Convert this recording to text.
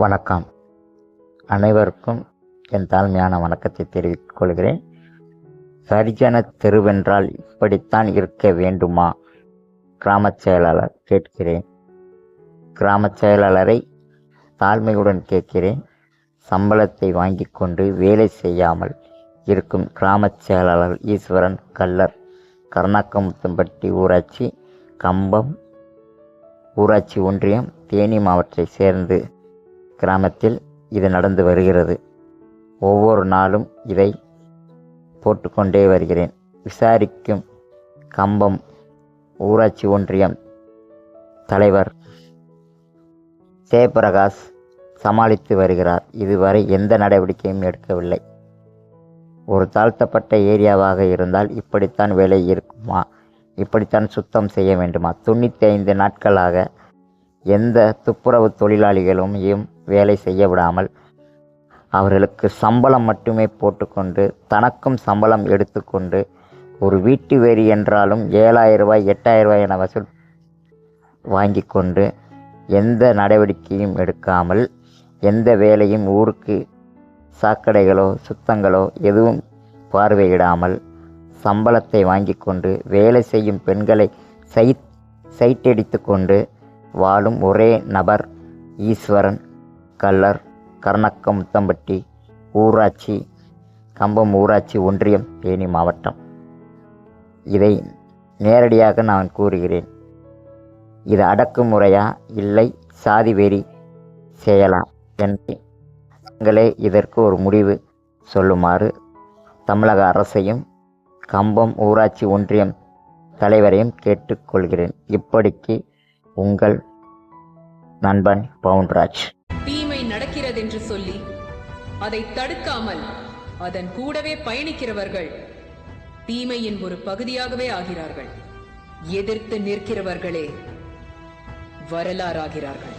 வணக்கம். அனைவருக்கும் என் தாழ்மையான வணக்கத்தை தெரிவித்துக் கொள்கிறேன். சரிஜன தெருவென்றால் இப்படித்தான் இருக்க வேண்டுமா? கிராமச் செயலாளர் கேட்கிறேன். கிராமச் செயலாளரை தாழ்மையுடன் கேட்கிறேன். சம்பளத்தை வாங்கி கொண்டு வேலை செய்யாமல் இருக்கும் கிராமச் செயலாளர் ஈஸ்வரன் கல்லர் கர்ணாக்கமுத்தம்பட்டி ஊராட்சி கம்பம் ஊராட்சி ஒன்றியம் தேனி மாவட்டத்தை சேர்ந்து கிராமத்தில் இது நடந்து வருகிறது. ஒவ்வொரு நாளும் இதை போட்டுக்கொண்டே வருகிறேன். விசாரிக்கும் கம்பம் ஊராட்சி ஒன்றியம் தலைவர் ஜெயபிரகாஷ் சமாளித்து வருகிறார். இதுவரை எந்த நடவடிக்கையும் எடுக்கவில்லை. ஒரு தாழ்த்தப்பட்ட ஏரியாவாக இருந்தால் இப்படித்தான் வேலை இருக்குமா? இப்படித்தான் சுத்தம் செய்ய வேண்டுமா? தொண்ணூற்றி ஐந்து நாட்களாக எந்த துப்புரவு தொழிலாளிகளும் வேலை செய்ய விடாமல் அவர்களுக்கு சம்பளம் மட்டுமே போட்டுக்கொண்டு தனக்கும் சம்பளம் எடுத்துக்கொண்டு ஒரு வீட்டு வரி என்றாலும் ஏழாயிரம் ரூபாய் எட்டாயிரம் ரூபாய் என வசூல் வாங்கி கொண்டு எந்த நடவடிக்கையும் எடுக்காமல் எந்த வேலையும் ஊருக்கு சாக்கடைகளோ சுத்தங்களோ எதுவும் பார்வையிடாமல் சம்பளத்தை வாங்கி கொண்டு வேலை செய்யும் பெண்களை சைட் சைட்டடித்து கொண்டு வாழும் ஒரே நபர் ஈஸ்வரன் கல்லர் கர்ணக்கம் முத்தம்பட்டி ஊராட்சி கம்பம் ஊராட்சி ஒன்றியம் தேனி மாவட்டம். இதை நேரடியாக நான் கூறுகிறேன். இது அடக்குமுறையா? இல்லை சாதி வெறி செய்யலாம் என்று தங்களே இதற்கு ஒரு முடிவு சொல்லுமாறு தமிழக அரசையும் கம்பம் ஊராட்சி ஒன்றியம் தலைவரையும் கேட்டுக்கொள்கிறேன். இப்படிக்கு உங்கள் நண்பன் பவுன்ராஜ். தீமை நடக்கிறதென்று சொல்லி அதை தடுக்காமல் அதன் கூடவே பயணிக்கிறவர்கள் தீமையின் ஒரு பகுதியாகவே ஆகிறார்கள். எதிர்த்து நிற்கிறவர்களே வரலாறாகிறார்கள்.